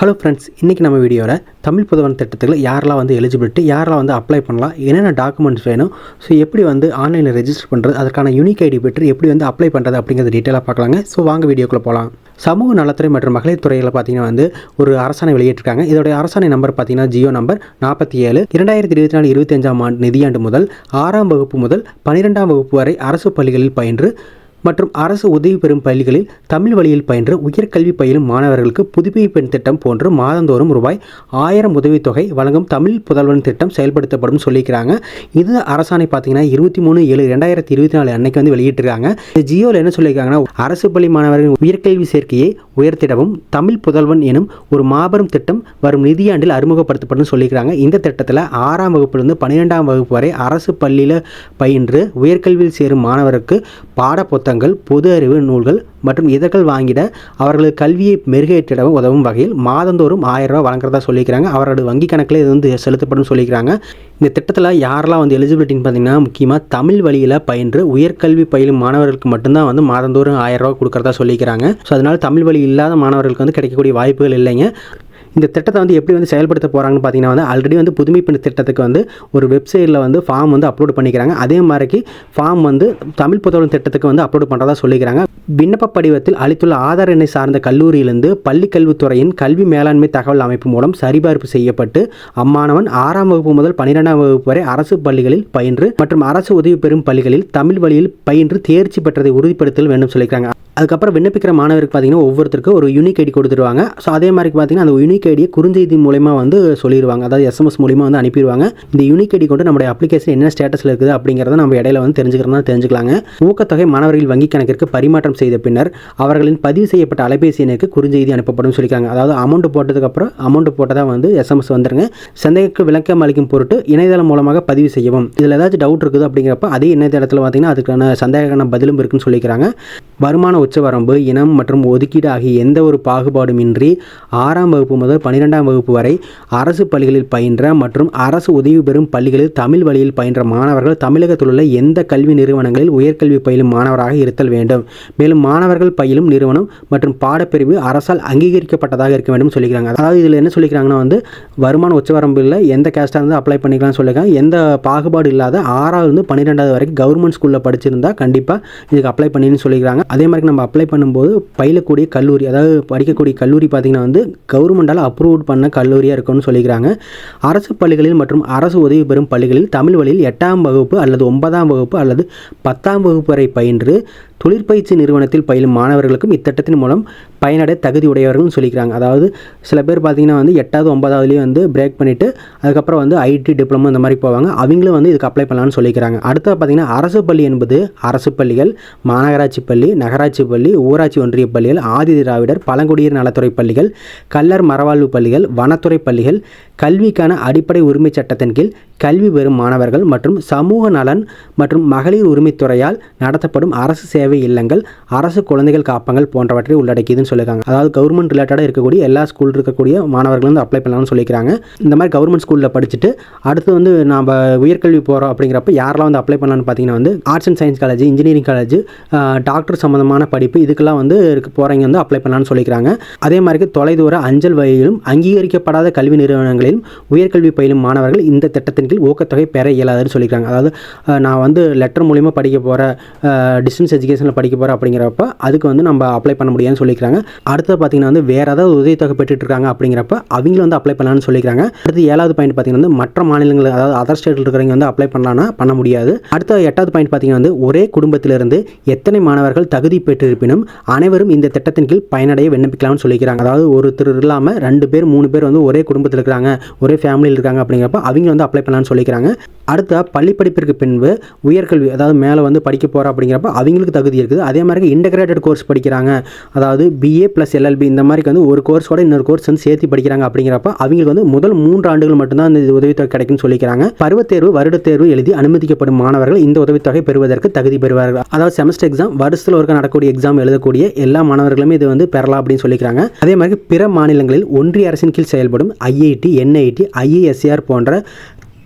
Hello friends இன்றைக்கி நம்ம வீடியோவில் தமிழ் புதவன் திட்டத்தில் யாரெல்லாம் வந்து எலிஜிபிலிட்டி யாரெல்லாம் வந்து அப்ளை பண்ணலாம் என்னென்ன டாக்குமெண்ட்ஸ் வேணும் ஸோ எப்படி வந்து ஆன்லைனில் ரெஜிஸ்டர் பண்ணுறது அதற்கான யூனிக் ஐடி பெற்று எப்படி வந்து அப்ளை பண்ணுறது அப்படிங்கிறது டீட்டெயிலாக பார்க்கலாங்க. ஸோ வாங்க வீடியோக்குள்ளே போகலாம் சமூக நலத்துறை மற்றும் மகளிர் துறையில் பார்த்தீங்கன்னா வந்து ஒரு அரசாணை வெளியிட்டிருக்காங்க. இதோடைய அரசாணை நம்பர் பார்த்தீங்கன்னா ஜியோ நம்பர் நாற்பத்தி ஏழு இரண்டாயிரத்தி இருபத்தி நாலு இருபத்தஞ்சாம் ஆண்டு நிதியாண்டு முதல் ஆறாம் வகுப்பு முதல் பன்னிரெண்டாம் வகுப்பு வரை அரசு பள்ளிகளில் பயின்று மற்றும் அரசு உதவி பெறும் பள்ளிகளில் தமிழ் வழியில் பயின்று உயர்கல்வி பயிலும் மாணவர்களுக்கு புதுமை பெண் திட்டம் போன்று மாதந்தோறும் ரூபாய் ஆயிரம் உதவித்தொகை வழங்கும் தமிழ் புதல்வன் திட்டம் செயல்படுத்தப்படும் சொல்லியிருக்கிறாங்க. இது அரசாணை பார்த்தீங்கன்னா இருபத்தி மூணு ஏழு ரெண்டாயிரத்தி இருபத்தி நாலு அன்னைக்கு வந்து வெளியிட்டிருக்காங்க. இந்த ஜியோவில் என்ன சொல்லியிருக்காங்கன்னா அரசு பள்ளி மாணவர்களின் உயர்கல்வி சேர்க்கையை உயர்த்திடவும் தமிழ் புதல்வன் எனும் ஒரு மாபெரும் திட்டம் வரும் நிதியாண்டில் அறிமுகப்படுத்தப்படும் சொல்லியிருக்காங்க இந்த திட்டத்தில் ஆறாம் வகுப்பிலிருந்து பன்னிரெண்டாம் வகுப்பு வரை அரசு பள்ளியில் பயின்று உயர்கல்வியில் சேரும் மாணவருக்கு பாட புத்தகங்கள் பொது அறிவு நூல்கள் மற்றும் இதழ்கள் வாங்கிட அவர்களது கல்வியை மெருகேற்றிடவும் உதவும் வகையில் மாதந்தோறும் ஆயிரம் ரூபாய் வழங்குறதா சொல்லிக்கிறாங்க. அவரோட வங்கி கணக்கில் இது வந்து செலுத்தப்படும் சொல்லிக்கிறாங்க. இந்த திட்டத்தில் யாரெல்லாம் வந்து எலிஜிபிலிட்டின்னு பார்த்தீங்கன்னா முக்கியமாக தமிழ் வழியில் பயின்று உயர்கல்வி பயிலும் மாணவர்களுக்கு மட்டும்தான் வந்து மாதந்தோறும் ஆயிரம் ரூபா கொடுக்குறதா சொல்லிக்கிறாங்க. ஸோ அதனால் தமிழ் வழி இல்லாத மாணவர்களுக்கு வந்து கிடைக்கக்கூடிய வாய்ப்புகள் இல்லைங்க. இந்த திட்டத்தை வந்து எப்படி வந்து செயல்படுத்த போகிறாங்கன்னு பார்த்தீங்கன்னா வந்து ஆல்ரெடி வந்து புதுமை பெண் திட்டத்துக்கு வந்து ஒரு வெப்சைட்டில் வந்து ஃபார்ம் வந்து அப்லோட் பண்ணிக்கிறாங்க. அதே மாதிரிக்கு ஃபார்ம் வந்து தமிழ் புத்தகம் திட்டத்துக்கு வந்து அப்லோட் பண்ணுறதா சொல்லிக்கிறாங்க. விண்ணப்ப படிவத்தில் அளித்துள்ள ஆதார் எண்ணை சார்ந்த கல்லூரியிலிருந்து பள்ளிக்கல்வித்துறையின் கல்வி மேலாண்மை தகவல் அமைப்பு மூலம் சரிபார்ப்பு செய்யப்பட்டு அம்மாணவன் ஆறாம் வகுப்பு முதல் பன்னிரெண்டாம் வகுப்பு வரை அரசு பள்ளிகளில் பயின்று மற்றும் அரசு உதவி பெறும் பள்ளிகளில் தமிழ் வழியில் பயின்று தேர்ச்சி பெற்றதை உறுதிப்படுத்தல் வேண்டும் சொல்லியிருக்காங்க அதுக்கப்புறம் விண்ணப்பிக்கிற மாணவருக்கு பார்த்தீங்கன்னா ஒவ்வொருத்தருக்கும் ஒரு யூனிக் ஐடி கொடுத்துருவாங்க. ஸோ அதே மாதிரி பார்த்தீங்கன்னா அந்த யூனிக் ஐடியை குறுஞ்செய்தி மூலயமா வந்து சொல்லிடுவாங்க அதாவது எஸ்எம்எஸ் மூலிமா வந்து அனுப்பிடுவாங்க இந்த யூனிக் ஐடி கொண்டு நம்முடைய அப்ளிகேஷன் என்ன ஸ்டேட்டஸில் இருக்குது அப்படிங்கிறத நம்ம இடையில வந்து தெரிஞ்சுக்கிறதா தெரிஞ்சுக்கலாங்க. ஊக்கத்தொகை மாணவர்கள் வங்கி கணக்கிற்கு பரிமாற்றம் செய்த பின்னர் அவர்களின் பதிவு செய்யப்பட்ட அலைபேசி எண்ணுக்கு குறுஞ்செய்தி அனுப்பப்படும் சொல்லியிருக்காங்க. அதாவது அமௌண்ட் போட்டதுக்கப்புறம் அமௌண்ட் போட்டதாக வந்து எஸ்எம்எஸ் வந்துருங்க. சந்தேகக்கு விளக்கம் அளிக்கும் பொருட்டு இணையதளம் மூலமாக பதிவு செய்யவும். இதில் ஏதாச்சும் டவுட் இருக்குது அப்படிங்கிறப்ப அதே இணையதளத்தில் பார்த்தீங்கன்னா அதுக்கான சந்தேகமான பதிலும் இருக்குன்னு சொல்லிக்கிறாங்க வருமான உச்சவரம்பு இனம் மற்றும் ஒதுக்கீடு ஆகிய எந்த ஒரு பாகுபாடுமின்றி ஆறாம் வகுப்பு முதல் பன்னிரெண்டாம் வகுப்பு வரை அரசு பள்ளிகளில் பயின்ற மற்றும் அரசு உதவி பெறும் பள்ளிகளில் தமிழ் வழியில் பயின்ற மாணவர்கள் தமிழகத்தில் உள்ள எந்த கல்வி நிறுவனங்களில் உயர்கல்வி பயிலும் மாணவராக இருத்தல் வேண்டும். மேலும் மாணவர்கள் பயிலும் நிறுவனம் மற்றும் பாடப்பிரிவு அரசால் அங்கீகரிக்கப்பட்டதாக இருக்க வேண்டும் சொல்லிக்கிறாங்க. அதாவது இதில் என்ன சொல்லிக்கிறாங்கன்னா வந்து வருமான உச்சவரம்பில் எந்த கேஸ்டாக இருந்து அப்ளை பண்ணிக்கலாம் சொல்லியிருக்காங்க எந்த பாகுபாடு இல்லாத ஆறாவது பன்னிரெண்டாவது வரைக்கும் கவர்மெண்ட் ஸ்கூலில் படிச்சிருந்தா கண்டிப்பாக இதுக்கு அப்ளை பண்ணின்னு சொல்லிக்கிறாங்க. அதே மாதிரி நம்ம அப்ளை பண்ணும்போது பயிலக்கூடிய கல்லூரி அதாவது படிக்கக்கூடிய கல்லூரி பார்த்திங்கன்னா வந்து கவர்மெண்டால் அப்ரூவ் பண்ண கல்லூரியாக இருக்கும்னு சொல்லிக்கிறாங்க. அரசு பள்ளிகளில் மற்றும் அரசு உதவி பெறும் பள்ளிகளில் தமிழ் வழியில் எட்டாம் வகுப்பு அல்லது ஒன்பதாம் வகுப்பு அல்லது பத்தாம் வகுப்பு வரை பயின்று தொழிற்பயிற்சி நிறுவனத்தில் பயிலும் மாணவர்களுக்கும் இத்திட்டத்தின் மூலம் பயனடைய தகுதி உடையவர்கள்னு சொல்லிக்கிறாங்க. அதாவது சில பேர் பார்த்திங்கன்னா வந்து எட்டாவது ஒன்பதாவதுலேயும் வந்து பிரேக் பண்ணிவிட்டு அதுக்கப்புறம் வந்து ஐடி டிப்ளமோ இந்த மாதிரி போவாங்க. அவங்களும் வந்து இதுக்கு அப்ளை பண்ணலாம்னு சொல்லிக்கிறாங்க. அடுத்தது பார்த்திங்கன்னா அரசு பள்ளி என்பது அரசு பள்ளிகள் மாநகராட்சி பள்ளி நகராட்சி பள்ளி ஊராட்சி ஒன்றிய பள்ளிகள் ஆதி திராவிடர் பழங்குடியினர் நலத்துறை பள்ளிகள் கல்லர் மரவாழ்வு பள்ளிகள் வனத்துறை பள்ளிகள் கல்விக்கான அடிப்படை உரிமை சட்டத்தின் கீழ் கல்வி பெறும் மாணவர்கள் மற்றும் சமூக நலன் மற்றும் மகளிர் உரிமைத்துறையால் நடத்தப்படும் அரசு சேவை இல்லங்கள் அரசு குழந்தைகள் காப்பங்கள் போன்றவற்றை உள்ளடக்கியதுன்னு சொல்லியிருக்காங்க. அதாவது கவர்மெண்ட் ரிலேட்டடாக இருக்கக்கூடிய எல்லா ஸ்கூல் இருக்கக்கூடிய மாணவர்களும் வந்து அப்ளை பண்ணலாம்னு சொல்லிக்கிறாங்க இந்த மாதிரி கவர்மெண்ட் ஸ்கூலில் படிச்சுட்டு அடுத்து வந்து நம்ம உயர்கல்வி போகிறோம் அப்படிங்கிறப்ப யாரெல்லாம் வந்து அப்ளை பண்ணலான்னு பார்த்தீங்கன்னா வந்து arts and science college engineering college doctor சம்மந்தமான படிப்பு இதுக்கெல்லாம் வந்து போகிறவங்க வந்து அப்ளை பண்ணலாம்னு சொல்லிக்கிறாங்க அதே மாதிரி தொலைதூர அஞ்சல் வழியிலும் அங்கீகரிக்கப்படாத கல்வி நிறுவனங்களிலும் உயர்கல்வி பயிலும் மாணவர்கள் இந்த திட்டத்தின் கீழ் ஊக்கத்தொகை பெற இயலாதுன்னு சொல்லியிருக்காங்க அதாவது நான் வந்து லெட்டர் மூலிமா படிக்க போகிற டிஸ்டன்ஸ் எஜுகேஷனில் படிக்க போகிறேன் அப்படிங்கிறப்ப அதுக்கு வந்து நம்ம அப்ளை பண்ண முடியாதுன்னு சொல்லிக்கிறாங்க. அடுத்து பார்த்தீங்கன்னா வந்து வேறு ஏதாவது உதவித்தொகை பெற்றுட்டு இருக்காங்க அப்படிங்கிறப்ப அவங்களும் வந்து அப்ளை பண்ணலாம்னு சொல்லிக்கிறாங்க. அடுத்து ஏழாவது பாயிண்ட் பார்த்தீங்கன்னா வந்து மற்ற மாநிலங்கள் அதாவது அதர் ஸ்டேட்டில் இருக்கிறவங்க வந்து அப்ளை பண்ணலான்னா பண்ண முடியாது. அடுத்த எட்டாவது பாயிண்ட் பார்த்தீங்கன்னா வந்து ஒரே குடும்பத்திலிருந்து எத்தனை மாணவர்கள் தகுதி பெற்றிருப்பினும் அனைவரும் இந்த திட்டத்தின் கீழ் பயனடைய விண்ணப்பிக்கலாம்னு சொல்லிக்கிறாங்க. அதாவது ஒருத்தர் இல்லாமல் ரெண்டு பேர் மூணு பேர் வந்து ஒரே குடும்பத்தில் இருக்கிறாங்க ஒரே ஃபேமிலியில் இருக்காங்க அப்படிங்கிறப்ப அவங்க வந்து அப்ளை பண்ணலாம்னு சொல்லிக்கிறாங்க. அடுத்த பள்ளி படிப்பிற்கு பின்பு உயர்கல்வி அதாவது மேலே வந்து படிக்க போகிறோம் அப்படிங்கிறப்ப அவங்களுக்கு தகுதி இருக்குது. அதே மாதிரி இன்டகிரேட்டட் கோர்ஸ் படிக்கிறாங்க. அதாவது பிஏ ப்ளஸ் எல்எல்பி இந்த மாதிரி வந்து ஒரு கோர்ஸோட இன்னொரு கோர்ஸ் வந்து சேர்த்து படிக்கிறாங்க அப்படிங்கிறப்ப அவங்களுக்கு வந்து முதல் மூன்று ஆண்டுகள் மட்டும்தான் இந்த உதவித்தொகை கிடைக்கும்னு சொல்லிக்கிறாங்க. பருவத்தேர்வு வருடத்தேர்வு எழுதி அனுமதிக்கப்படும் மாணவர்கள் இந்த உதவித்தொகை பெறுவதற்கு தகுதி பெறுவார்கள். அதாவது செமஸ்டர் எக்ஸாம் வருஷத்தில் ஒருக்க நடக்கக்கூடிய எக்ஸாம் எழுதக்கூடிய எல்லா மாணவர்களுமே இது வந்து பெறலாம் அப்படின்னு சொல்லிக்கிறாங்க. அதே மாதிரி பிற மாநிலங்களில் ஒன்றிய அரசின் கீழ் செயல்படும் ஐஐடி என்ஐடி ஐஏஎஸ்ஆர் போன்ற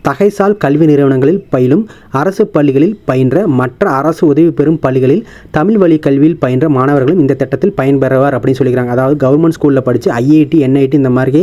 தகைசால் கல்வி நிறுவனங்களில் பயிலும் அரசு பள்ளிகளில் பயின்ற மற்ற அரசு உதவி பெறும் பள்ளிகளில் தமிழ் வழி கல்வியில் பயின்ற மாணவர்களும் இந்த திட்டத்தில் பயன்பெறுவார் அப்படின்னு சொல்லிக்கிறாங்க. அதாவது கவர்மெண்ட் ஸ்கூலில் படித்து ஐஐடி என்ஐடி இந்த மாதிரி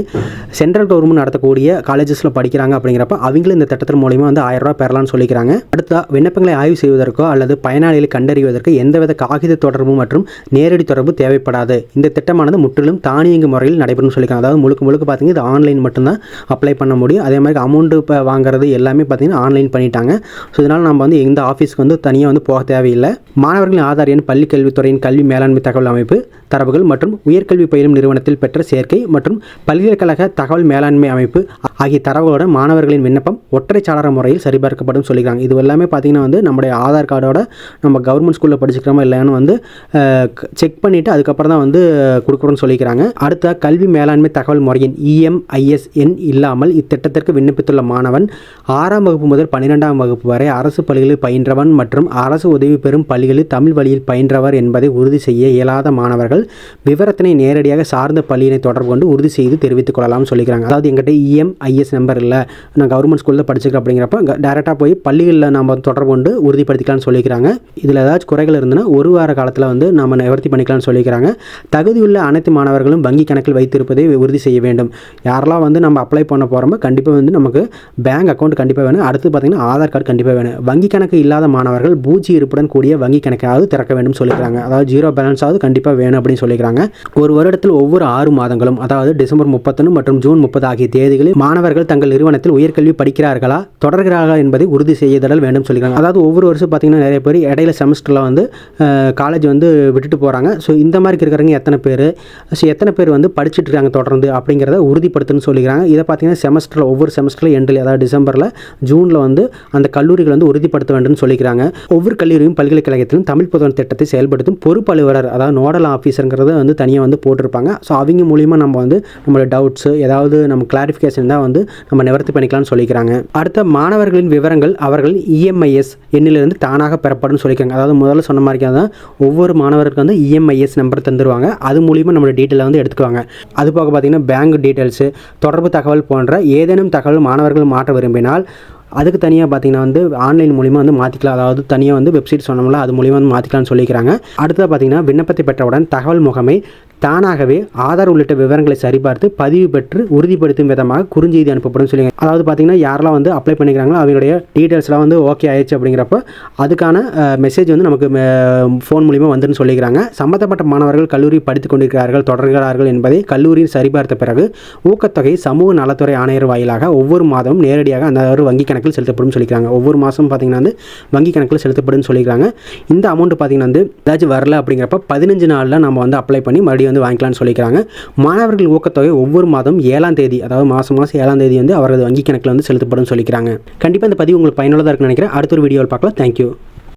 சென்ட்ரல் கவர்மெண்ட் நடத்தக்கூடிய காலேஜஸில் படிக்கிறாங்க அப்படிங்கிறப்ப அவங்களும் இந்த திட்டத்தின் மூலிமா வந்து ஆயிரம் ரூபா பெறலாம்னு சொல்லிக்கிறாங்க. அடுத்த விண்ணப்பங்களை ஆய்வு செய்வதற்கோ அல்லது பயனாளிகளை கண்டறிவதற்கு எந்தவித காகித தொடர்பு மற்றும் நேரடி தொடர்பு தேவைப்படாது. இந்த திட்டமானது முற்றிலும் தானியங்கு முறையில் நடைபெறும் சொல்லியிருக்காங்க அதாவது முழுக்க முழுக்க பார்த்தீங்கன்னா இது ஆன்லைன் மட்டும்தான் அப்ளை பண்ண முடியும். அதே மாதிரி அமௌண்ட்டு இப்போ வாங்க வாங்குறது எல்லாமே பார்த்திங்கன்னா ஆன்லைன் பண்ணிட்டாங்க. ஸோ இதனால் நம்ம வந்து எந்த ஆஃபீஸ்க்கு வந்து தனியாக வந்து போக தேவையில்லை. மாணவர்களின் ஆதார் எண் பள்ளி கல்வித்துறையின் கல்வி மேலாண்மை தகவல் அமைப்பு தரவுகள் மற்றும் உயர்கல்வி பயிலும் நிறுவனத்தில் பெற்ற சேர்க்கை மற்றும் பல்கலைக்கழக தகவல் மேலாண்மை அமைப்பு ஆகிய தரவோட மாணவர்களின் விண்ணப்பம் ஒற்றை சாளர முறையில் சரிபார்க்கப்படும் சொல்லிக்கிறாங்க இது எல்லாமே பார்த்தீங்கன்னா வந்து நம்முடைய ஆதார் கார்டோட நம்ம கவர்மெண்ட் ஸ்கூலில் படிச்சுக்கிறோமா இல்லையான்னு வந்து செக் பண்ணிவிட்டு அதுக்கப்புறம் தான் வந்து கொடுக்குறோன்னு சொல்லிக்கிறாங்க அடுத்த கல்வி மேலாண்மை தகவல் முறையின் இஎம்ஐஎஸ்என் இல்லாமல் இத்திட்டத்திற்கு விண்ணப்பித்துள்ள மாணவன் ஆறாம் வகுப்பு முதல் பன்னிரெண்டாம் வகுப்பு வரை அரசு பள்ளிகளில் பயின்றவன் மற்றும் அரசு உதவி பெறும் பள்ளிகளில் தமிழ் வழியில் பயின்றவர் என்பதை உறுதி செய்ய இயலாத மாணவர்கள் விவரத்தினை நேரடியாக சார்ந்த பள்ளியினை தொடர்பு கொண்டு உறுதி செய்து தெரிவித்துக் கொள்ளலாம்னு சொல்லிக்கிறாங்க அதாவது எங்கிட்ட இஎம்ஐ ஐஎஸ் நம்பர் இல்லை. நான் கவர்மெண்ட் ஸ்கூலில் படிச்சிருக்கேன் அப்படிங்கிறப்ப டேரெக்டாக போய் பள்ளிகளில் நம்ம தொடர்பு கொண்டு உறுதிப்படுத்திக்கலாம்னு சொல்லிக்கிறாங்க. இதில் ஏதாச்சும் குறைகள் இருந்ததுன்னா ஒரு வார காலத்தில் வந்து நம்ம நிவர்த்தி பண்ணிக்கலாம்னு சொல்லிக்கிறாங்க. தகுதியுள்ள அனைத்து மாணவர்களும் வங்கி கணக்கில் வைத்திருப்பதை உறுதி செய்ய வேண்டும். யாரெல்லாம் வந்து நம்ம அப்ளை பண்ண போகிறோமோ கண்டிப்பாக வந்து நமக்கு பேங்க் அக்கௌண்ட் கண்டிப்பாக வேணும். அடுத்து பார்த்திங்கன்னா ஆதார் கார்டு கண்டிப்பாக வேணும். வங்கி கணக்கு இல்லாத மாணவர்கள் பூஜ்ஜிய இருப்புடன் கூடிய வங்கி கணக்காவது திறக்க வேண்டும் சொல்லிக்கிறாங்க. அதாவது ஜீரோ பேலன்ஸாவது கண்டிப்பாக வேணும் அப்படின்னு சொல்லிக்கிறாங்க. ஒரு வருடத்தில் ஒவ்வொரு ஆறு மாதங்களும் அதாவது டிசம்பர் முப்பத்தொன்று மற்றும் ஜூன் முப்பது ஆகிய தேதிகளில் மாணவர்கள் தங்கள் நிறுவனத்தில் உயர்கல்வி படிக்கிறார்களா? தொடர்கிறார்களா என்பதை உறுதி செய்தல் வேண்டும் சொல்லிக்கிறாங்க. அதாவது ஒவ்வொரு வருஷம் பார்த்தீங்கன்னா நிறைய பேர் இடையில செமஸ்டரில் வந்து காலேஜ் வந்து விட்டுட்டு போகிறாங்க ஸோ இந்த மாதிரி இருக்கிறவங்க எத்தனை பேர்? ஸோ எத்தனை பேர் வந்து படிச்சுட்டு இருக்காங்க தொடர்ந்து அப்படிங்கிறத உறுதிப்படுத்துன்னு சொல்லிக்கிறாங்க. இதை பார்த்தீங்கன்னா செமஸ்டரில் ஒவ்வொரு செமஸ்டரில் எண்டில் அதாவது டிசம்பரில் ஜூனில் வந்து அந்த கல்லூரிகள் வந்து உறுதிப்படுத்த வேண்டும்னு சொல்லிக்கிறாங்க. ஒவ்வொரு கல்லூரியும் பல்கலைக்கழகத்திலும் தமிழ் புதன் திட்டத்தை செயல்படுத்தும் பொறுப்பு அலுவலர் அதாவது நோடல் ஆஃபீஸருங்கிறத வந்து தனியாக வந்து போட்டிருப்பாங்க. ஸோ அவங்க மூலிமா நம்ம வந்து நம்மளோட டவுட்ஸு ஏதாவது நம்ம கிளாரிஃபிகேஷன் தான் வந்து நம்ம நிவர்த்தி பண்ணிக்கலாம்னு சொல்லிக்கிறாங்க. அடுத்த மாணவர்களின் விவரங்கள் அவர்கள் இஎம்ஐஎஸ் எண்ணிலிருந்து தானாக பெறப்படும் சொல்லிக்கிறாங்க. அதாவது முதல்ல சொன்ன மாதிரி தான் ஒவ்வொரு மாணவருக்கு வந்து இஎம்ஐஎஸ் நம்பர் தந்துருவாங்க. அது மூலிமா நம்மளோட டீட்டெயிலை வந்து எடுத்துக்குவாங்க. அது போக பார்த்தீங்கன்னா பேங்க் டீட்டெயில்ஸு தொடர்பு தகவல் போன்ற ஏதேனும் தகவல் மாணவர்கள் மாற்ற விரும்பினால் அதுக்கு தனியாக பார்த்தீங்கன்னா வந்து ஆன்லைன் மூலிமா வந்து மாற்றிக்கலாம் அதாவது தனியாக வந்து வெப்சைட் சொன்னோம்ல அது மூலிமா வந்து மாற்றிக்கலாம்னு சொல்லிக்கிறாங்க. அடுத்ததாக பார்த்தீங்கன்னா விண்ணப்பத்தை பெற்றவுடன் தகவல் முகமை தானாகவே ஆதார் உள்ளிட்ட விவரங்களை சரிபார்த்து பதிவு பெற்று உறுதிப்படுத்தும் விதமாக குறுஞ்செய்தி அனுப்பப்படும் சொல்லுங்க. அதாவது பார்த்தீங்கன்னா யாரெல்லாம் வந்து அப்ளை பண்ணிக்கிறாங்களோ அவங்களுடைய டீட்டெயில்ஸ்லாம் வந்து ஓகே ஆயிடுச்சு அப்படிங்கிறப்ப அதுக்கான மெசேஜ் வந்து நமக்கு ஃபோன் மூலிமா வந்துன்னு சொல்லிக்கிறாங்க. சம்மந்தப்பட்ட மாணவர்கள் கல்லூரி படித்துக் கொண்டிருக்கிறார்கள் தொடர்கிறார்கள் என்பதை கல்லூரியில் சரிபார்த்த பிறகு ஊக்கத்தொகை சமூக நலத்துறை ஆணையர் வாயிலாக ஒவ்வொரு மாதமும் நேரடியாக அந்த ஒரு வங்கி கணக்கில் செலுத்தப்படும் சொல்லிக்கிறாங்க. ஒவ்வொரு மாதமும் பார்த்தீங்கன்னா வந்து வங்கி கணக்கில் செலுத்தப்படும் சொல்லிக்கிறாங்க. இந்த அமௌண்ட் பார்த்தீங்கன்னா வந்து ஏதாச்சும் வரல அப்படிங்கிறப்ப பதினஞ்சு நாளில் நம்ம வந்து அப்ளை பண்ணி மறுபடியும் வந்து வாங்கிக்கலாம்னு சொல்லிக்கிறாங்க. மாணவர்கள் ஊக்கத்தொகை ஒவ்வொரு மாதம் ஏழாம் தேதி அதாவது மாதம் மாதம் ஏழாம் தேதி வந்து அவரது வங்கி கணக்கில் வந்து செலுத்தப்படும் சொல்லிக்கிறாங்க. கண்டிப்பாக இந்த பதிவு உங்களுக்கு பயனுள்ளதாக இருக்குன்னு நினைக்கிறேன். அடுத்த ஒரு வீடியோவில் பார்க்கலாம். தேங்க்யூ